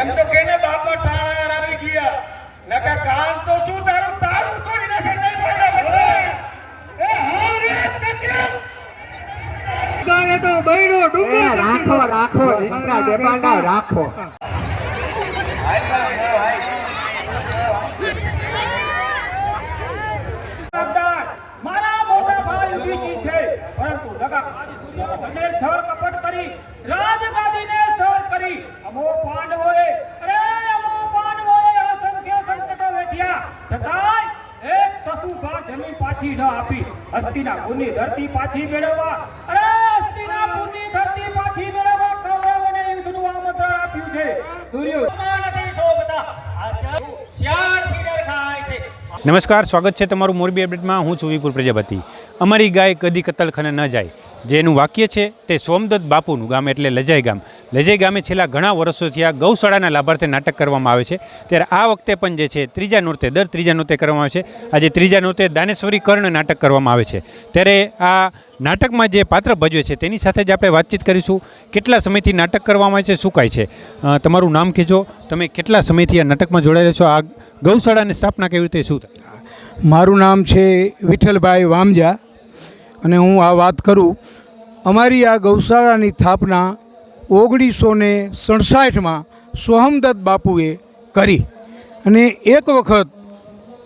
એમ તો કેને બાપા ટાણા આવી ગયા. નકા કાન તો શું તારું? તારું તોડી નાખે નહીં પડે એ હાલ રે તકલીફ ગાય તો બૈરો ડુંગર રાખો રાખો રીંગણા ડેબાના રાખો. મારા મોટા ભાઈ છે. પરંતુ દગા અને છળ કપટ કરી રાજગાદીને સર કરી અમો પાંડવોએ અરે અમો પાંડવોએ અસંખ્ય સંકટો વેઠ્યા છતાંય એક તસુભા જમીન પાછી ન આપી હસ્તિનાપુરની ધરતી પાછી મેળવવા. અરે હસ્તિનાપુરની ધરતી પાછી મેળવવા કૌરવોને યુદ્ધનું આમંત્રણ આપ્યું છે. દુર્યોધન. નથી શોભતા આ નમસ્કાર, સ્વાગત છે તમારું મોરબી અપડેટમાં. હું છું વિપુલ પ્રજાપતિ. અમારી ગાય કદી કતલખાને ન જાય. જેનું વાક્ય છે, તે સોમદત્ત બાપુનું ગામ એટલે લજાઈ ગામ. લજાઈ ગામે છેલ્લા ઘણા વર્ષોથી આ ગૌશાળાના લાભાર્થે નાટક કરવામાં આવે છે. ત્યારે આ વખતે પણ જે છે, ત્રીજા નૃત્ય દર ત્રીજા નૃત્ય કરવામાં આવે છે. આજે ત્રીજા નૃત્ય દાનેશ્વરી કર્ણ નાટક કરવામાં આવે છે. ત્યારે આ નાટકમાં જે પાત્ર ભજવે છે, તેની સાથે જ આપણે વાતચીત કરીશું. કેટલા સમયથી નાટક કરવામાં આવે છે, શું કાંઈ છે? તમારું નામ કહેજો. તમે કેટલા સમયથી આ નાટકમાં જોડાયેલા છો? આ ગૌશાળાની સ્થાપના કેવી રીતે, શું થાય? મારું નામ છે વિઠ્ઠલભાઈ વામજા અને હું આ વાત કરું. અમારી આ ગૌશાળાની સ્થાપના ઓગણીસો ને સડસઠમાં સોહમદત્ત બાપુએ કરી. અને એક વખત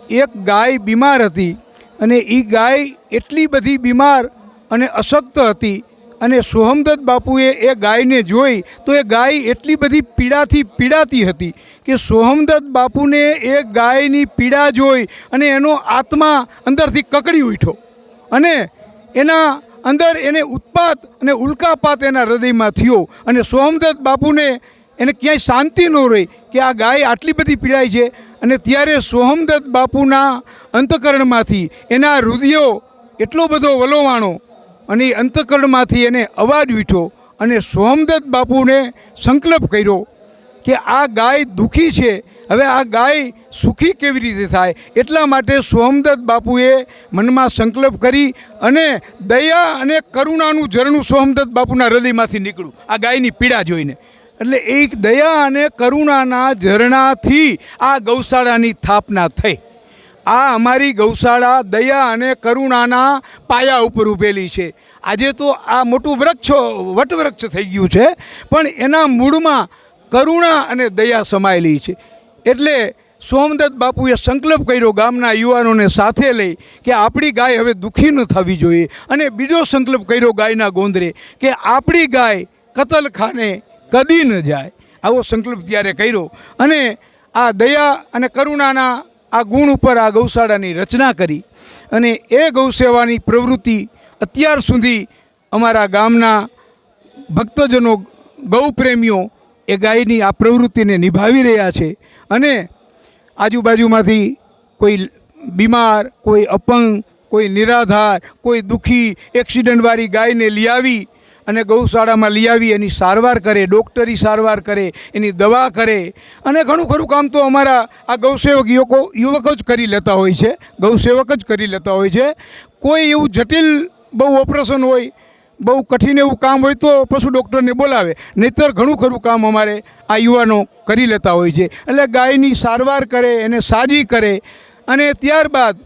એક ગાય બીમાર હતી અને એ ગાય એટલી બધી બીમાર અને અશક્ત હતી અને સોહમદત્ત બાપુએ એ ગાયને જોઈ તો એ ગાય એટલી બધી પીડાથી પીડાતી હતી કે સોહમદત્ત બાપુને એ ગાયની પીડા જોઈ અને એનો આત્મા અંદરથી કકડી ઉઠ્યો. અને એના અંદર એને ઉત્પાત અને ઉલ્કાપાત એના હૃદયમાં થયો અને સોહમદત્ત બાપુને એને ક્યાંય શાંતિ ન રહી કે આ ગાય આટલી બધી પીડાય છે. અને ત્યારે સોહમદત્ત બાપુના અંતકરણમાંથી એના હૃદયો એટલો બધો વલોવાણો અને એ અંતકરણમાંથી એને અવાજ ઉઠ્યો અને સોમદત્ત બાપુને સંકલ્પ કર્યો કે આ ગાય દુઃખી છે, હવે આ ગાય સુખી કેવી રીતે થાય? એટલા માટે સોમદત્ત બાપુએ મનમાં સંકલ્પ કરી અને દયા અને કરુણાનું ઝરણું સોમદત્ત બાપુના હૃદયમાંથી નીકળ્યું, આ ગાયની પીડા જોઈને. એટલે એક દયા અને કરુણાના ઝરણાથી આ ગૌશાળાની સ્થાપના થઈ. આ અમારી ગૌશાળા, દયા અને કરુણાના પાયા ઉપર ઊભેલી છે. આજે તો આ મોટું વૃક્ષ વટવૃક્ષ થઈ ગયું છે, પણ એના મૂળમાં કરુણા અને દયા સમાયેલી છે. એટલે સોમદત્ત બાપુએ સંકલ્પ કર્યો ગામના યુવાનોને સાથે લઈ કે આપણી ગાય હવે દુઃખી ન થવી જોઈએ. અને બીજો સંકલ્પ કર્યો ગાયના ગોંદરે કે આપણી ગાય કતલખાને કદી ન જાય. આવો સંકલ્પ ત્યારે કર્યો. અને આ દયા અને કરુણાના આ ગુણ ઉપર આ ગૌશાળાની રચના કરી અને એ ગૌસેવાની પ્રવૃત્તિ અત્યાર સુધી અમારા ગામના ભક્તજનો, ગૌપ્રેમીઓ એ ગાયની આ પ્રવૃત્તિને નિભાવી રહ્યા છે અને આજુબાજુમાંથી કોઈ બીમાર, કોઈ અપંગ, કોઈ નિરાધાર, કોઈ દુઃખી એક્સિડન્ટવાળી ગાયને લઈ આવી અને ગૌશાળામાં લઈ આવી, એની સારવાર કરે, ડૉક્ટરી સારવાર કરે, એની દવા કરે. અને ઘણું ખરું કામ તો અમારા આ ગૌસેવક યુવકો યુવક જ કરી લેતા હોય છે, ગૌસેવક જ કરી લેતા હોય છે. કોઈ એવું જટિલ બહુ ઓપરેશન હોય, બહુ કઠિન એવું કામ હોય તો પશુ ડૉક્ટરને બોલાવે. નહીંતર ઘણું ખરું કામ અમારે આ યુવાનો કરી લેતા હોય છે. એટલે ગાયની સારવાર કરે, એને સાજી કરે. અને ત્યારબાદ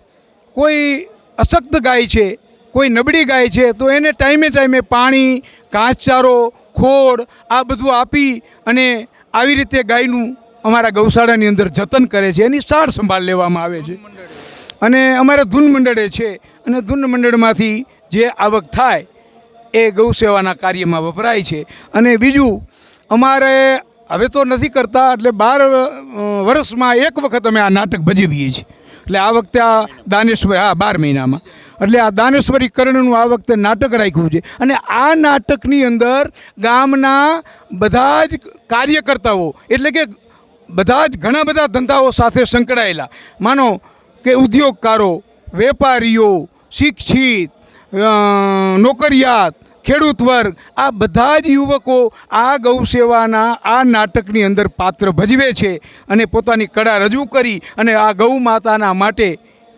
કોઈ અશક્ત ગાય છે કોઈ નબળી ગાય છે, તો એને ટાઈમે ટાઈમે પાણી, ઘાસચારો, ખોળ આ બધું આપી અને આવી રીતે ગાયનું અમારા ગૌશાળાની અંદર જતન કરે છે, એની સાર સંભાળ લેવામાં આવે છે. અને અમારે ધૂન મંડળે છે, અને ધૂન મંડળમાંથી જે આવક થાય, એ ગૌસેવાના કાર્યમાં વપરાય છે. અને બીજું, અમારે હવે તો નથી કરતા, એટલે બાર વર્ષમાં એક વખત અમે આ નાટક ભજવીએ છીએ. એટલે આ વખતે આ દાનેશ્વરી, હા, બાર મહિનામાં. એટલે આ દાનેશ્વરી કર્ણનું આ વખતે નાટક રાખ્યું છે. અને આ નાટકની અંદર ગામના બધા જ કાર્યકર્તાઓ, એટલે કે બધા જ ઘણા બધા ધંધાઓ સાથે સંકળાયેલા. માનો કે ઉદ્યોગકારો, વેપારીઓ, શિક્ષિત નોકરિયાત ખેડૂત વર્ગ, આ બધા જ યુવકો આ ગૌસેવાના આ નાટકની અંદર પાત્ર ભજવે છે અને પોતાની કળા રજૂ કરી અને આ ગૌ માતાના માટે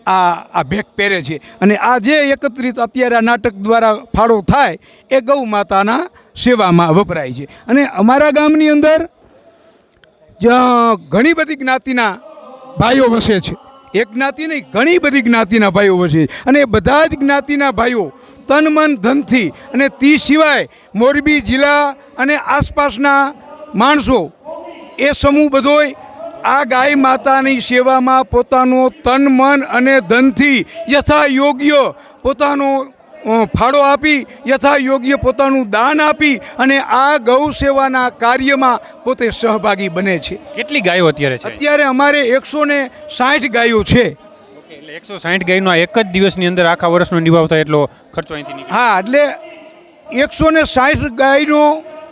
આ આ ભેગ પહેરે છે. અને આ જે એકત્રિત અત્યારે આ નાટક દ્વારા ફાળો થાય, એ ગૌ માતાના સેવામાં વપરાય છે. અને અમારા ગામની અંદર ઘણી બધી જ્ઞાતિના ભાઈઓ વસે છે. એક જ્ઞાતિ નહીં, ઘણી બધી જ્ઞાતિના ભાઈઓ છે. અને બધા જ જ્ઞાતિના ભાઈઓ તન, મન, ધનથી અને તે સિવાય મોરબી જિલ્લા અને આસપાસના માણસો, એ સમૂહ બધોય આ ગાય માતાની સેવામાં પોતાનો તન, મન અને ધનથી યથા યોગ્ય પોતાનો ફાળો આપી યથા યોગ્ય પોતાનું દાન આપી અને આ ગૌ સેવાના કાર્યમાં પોતે સહભાગી બને છે. કેટલી ગાયો અત્યારે છે? અત્યારે અમારે એકસો ને સાઠ ગાયો છે. એટલે એકસો સાઠ ગાયનો એક જ દિવસની અંદર આખા વર્ષનો નિભાવ થાય એટલો ખર્ચો અહીંથી હા એટલે એકસો ને સાઠ ગાયનો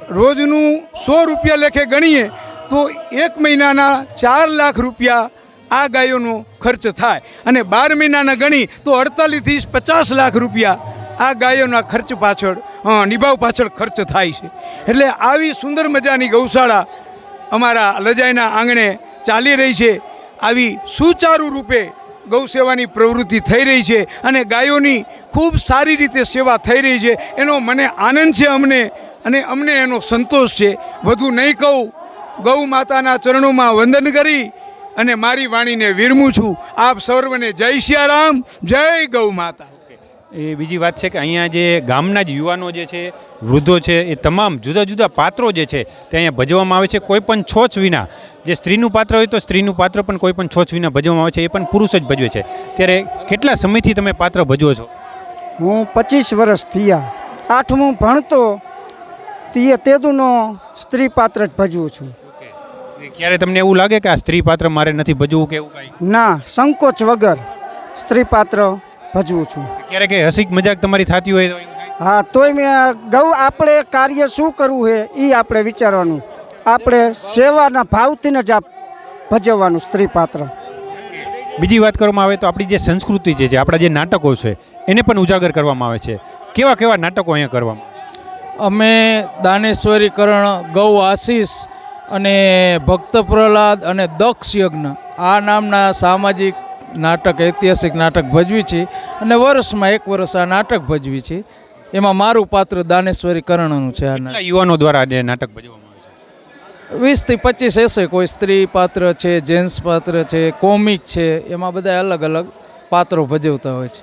રોજનું સો રૂપિયા લેખે ગણીએ તો એક મહિનાના ચાર લાખ રૂપિયા આ ગાયોનો ખર્ચ થાય. અને બાર મહિનાના ગણી તો અડતાલીસથી પચાસ લાખ રૂપિયા આ ગાયોના ખર્ચ પાછળ નિભાવ પાછળ ખર્ચ થાય છે. એટલે આવી સુંદર મજાની ગૌશાળા અમારા લજાઈના આંગણે ચાલી રહી છે. આવી સુચારુ રૂપે ગૌ સેવાની પ્રવૃત્તિ થઈ રહી છે અને ગાયોની ખૂબ સારી રીતે સેવા થઈ રહી છે. એનો મને આનંદ છે અમને અને અમને એનો સંતોષ છે. વધુ નહીં કહું, ગૌ માતાના ચરણોમાં વંદન કરી અને મારી વાણીને વિરમું છું. આપ સર્વને જય સિયારામ જય ગૌ માતા. એ બીજી વાત છે કે અહીંયા જે ગામના જ યુવાનો જે છે વૃદ્ધો છે એ તમામ જુદા જુદા પાત્રો જે છે તે અહીંયા ભજવવામાં આવે છે. કોઈ પણ છોચ વિના જે સ્ત્રીનું પાત્ર હોય તો સ્ત્રીનું પાત્ર પણ કોઈ પણ છોચ વિના ભજવવામાં આવે છે. એ પણ પુરુષ જ ભજવે છે. ત્યારે કેટલા સમયથી તમે પાત્ર ભજવો છો? હું પચીસ વર્ષ થયા. આઠમું ભણતો તે તેદુનો સ્ત્રી પાત્ર જ ભજવું છું. ક્યારે તમને એવું લાગે કે આ સ્ત્રી પાત્ર મારે નથી ભજવું કે એવું કાંઈ? ના સંકોચ વગર સ્ત્રી પાત્ર ભજવું છું. ક્યારેક કે હસીક મજાક તમારી થતી હોય તો હા તોય મેં ગૌ આપણે કાર્ય શું કરવું છે એ આપણે વિચારવાનું. આપણે સેવાના ભાવથી જ આપ ભજવવાનું સ્ત્રી પાત્ર. બીજી વાત કરવામાં આવે તો આપણી જે સંસ્કૃતિ જે છે આપણા જે નાટકો છે એને પણ ઉજાગર કરવામાં આવે છે. કેવા કેવા નાટકો અહીંયા કરવામાં? અમે દાનેશ્વરીકરણ ગૌ આશીષ અને ભક્ત પ્રહલાદ અને દક્ષ યજ્ઞ આ નામના સામાજિક નાટક ઐતિહાસિક નાટક ભજવી છે અને વર્ષમાં એક વર્ષ આ નાટક ભજવી છે. એમાં મારું પાત્ર દાનેશ્વરીકરણનું છે આ યુવાનો દ્વારા જે નાટક ભજવામાં આવે છે? વીસથી પચીસ હશે કોઈ સ્ત્રી પાત્ર છે જેન્ટ્સ પાત્ર છે કોમિક છે એમાં બધા અલગ અલગ પાત્રો ભજવતા હોય છે.